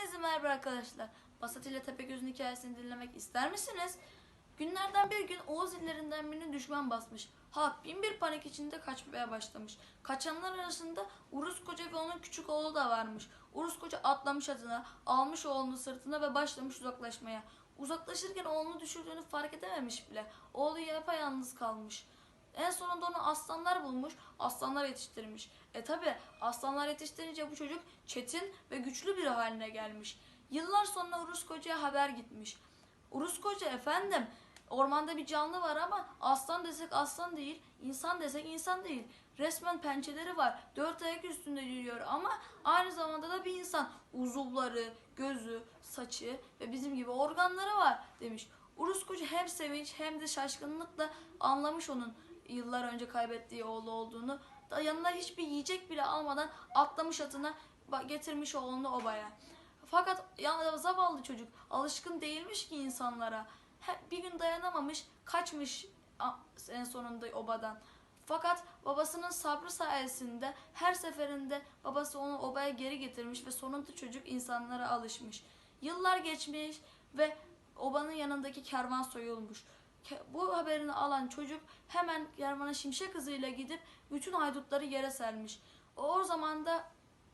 Hepinize merhaba arkadaşlar. Basat ile Tepegöz'ün hikayesini dinlemek ister misiniz? Günlerden bir gün Oğuz illerinden birini düşman basmış. Halk bin bir panik içinde kaçmaya başlamış. Kaçanlar arasında Urus Koca ve onun küçük oğlu da varmış. Urus Koca atlamış atına, almış oğlunu sırtına ve başlamış uzaklaşmaya. Uzaklaşırken oğlunu düşürdüğünü fark edememiş bile. Oğlu yapayalnız kalmış. En sonunda onu aslanlar bulmuş, aslanlar yetiştirmiş. E tabi aslanlar yetiştirince bu çocuk çetin ve güçlü biri haline gelmiş. Yıllar sonra Urus Koca'ya haber gitmiş. Urus Koca efendim ormanda bir canlı var ama aslan desek aslan değil, insan desek insan değil. Resmen pençeleri var, dört ayak üstünde yürüyor ama aynı zamanda da bir insan. Uzuvları, gözü, saçı ve bizim gibi organları var demiş. Urus Koca hem sevinç hem de şaşkınlıkla anlamış onun yıllar önce kaybettiği oğlu olduğunu. Da yanına hiçbir yiyecek bile almadan atlamış atına getirmiş oğlunu obaya. Fakat ya, zavallı çocuk alışkın değilmiş ki insanlara. Bir gün dayanamamış kaçmış en sonunda obadan. Fakat babasının sabrı sayesinde her seferinde babası onu obaya geri getirmiş ve sonunda çocuk insanlara alışmış. Yıllar geçmiş ve obanın yanındaki kervan soyulmuş. Bu haberini alan çocuk hemen kervana şimşek hızıyla gidip bütün haydutları yere sermiş. O, o zaman da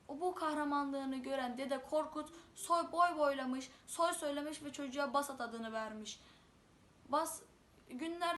bu kahramanlığını gören Dede Korkut soy boy boylamış, soy söylemiş ve çocuğa Basat adını vermiş. Bas günler